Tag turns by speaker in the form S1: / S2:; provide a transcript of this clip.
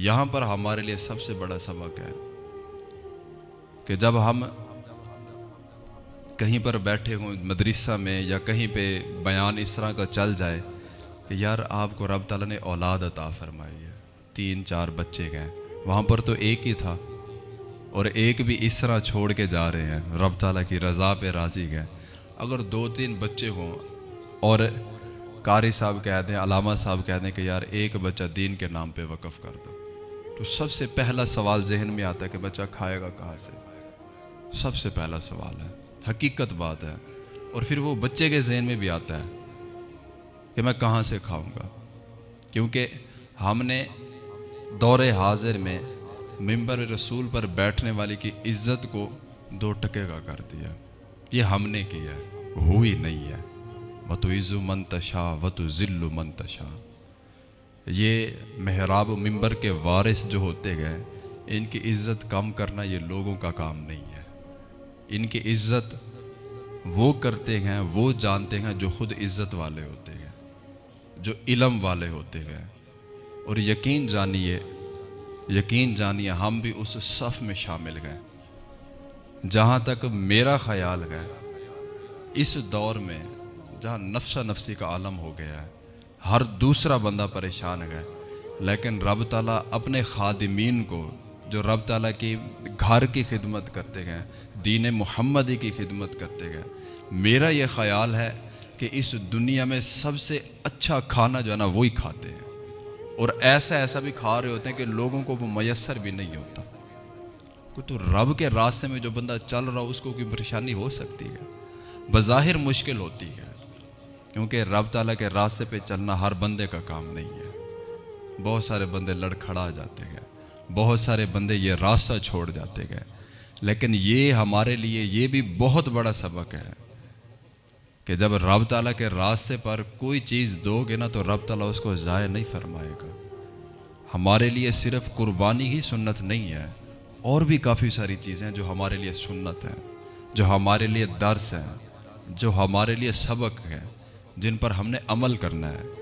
S1: यहाँ पर हमारे लिए सबसे बड़ा सबक है कि जब हम कहीं पर बैठे हों मदरसा में या कहीं पे बयान इस तरह का चल जाए कि यार आपको रब ताला ने औलाद अता फरमाई है। तीन चार बच्चे गए। वहाँ पर तो एक ही था और एक भी इस तरह छोड़ के जा रहे हैं। रब ताला की रज़ा पे राज़ी गए। अगर दो तीन बच्चे हों और कारी साहब कह दें, अलामा साहब कह दें कि यार एक बच्चा दीन के नाम पे वक़ कर दो। तो सबसे पहला सवाल जहन में आता है कि बच्चा खाएगा कहाँ से? सबसे पहला सवाल है। हकीकत बात है। और फिर वो बच्चे के जहन में भी आता है कि मैं कहाँ से खाऊँगा? क्योंकि हमने दौरे हाजिर में मिंबर रसूल पर बैठने वाले की इज़्ज़त को दो टके का कर दिया। ये हमने किया हुई नहीं है। व तो इज़्ज़ु मंतशा व तो ज़िल्लु मंतशा ये महराब मिंबर के वारिस जो होते गए, इनकी इज़्ज़त कम करना ये लोगों का काम नहीं है। इनकी इज़्ज़त वो करते हैं, वो जानते हैं जो खुद इज़्ज़त वाले होते हैं, जो इलम वाले होते हैं। और यकीन जानिए यकीन जानिए, हम भी उस सफ़ में शामिल गए जहाँ तक मेरा ख्याल है, इस दौर में जहाँ नफसा नफसी का आलम हो गया है हर दूसरा बंदा परेशान है। लेकिन रब ताला अपने खादिमीन को, जो रब ताला की घर की खिदमत करते गए दीन मोहम्मदी की खिदमत करते गए मेरा ये ख्याल है कि इस दुनिया में सबसे अच्छा खाना जो है ना, वही खाते हैं। और ऐसा ऐसा भी खा रहे होते हैं कि लोगों को वो मैसर भी नहीं होता। तो रब के रास्ते में जो बंदा चल रहा उसको कोई परेशानी हो सकती है। बज़ाहिर मुश्किल होती है। क्योंकि रब ताला के रास्ते पे चलना हर बंदे का काम नहीं है। बहुत सारे बंदे लड़खड़ा जाते गए बहुत सारे बंदे ये रास्ता छोड़ जाते गए लेकिन ये हमारे लिए ये भी बहुत बड़ा सबक है कि जब रब ताला के रास्ते पर कोई चीज़ दोगे ना तो रब ताला उसको ज़ाय नहीं फरमाएगा। हमारे लिए सिर्फ़ कुर्बानी ही सुन्नत नहीं है। और भी काफ़ी सारी चीज़ें जो हमारे लिए सुन्नत हैं, जो हमारे लिए दर्स हैं, जो हमारे लिए सबक हैं। जिन पर हमने अमल करना है।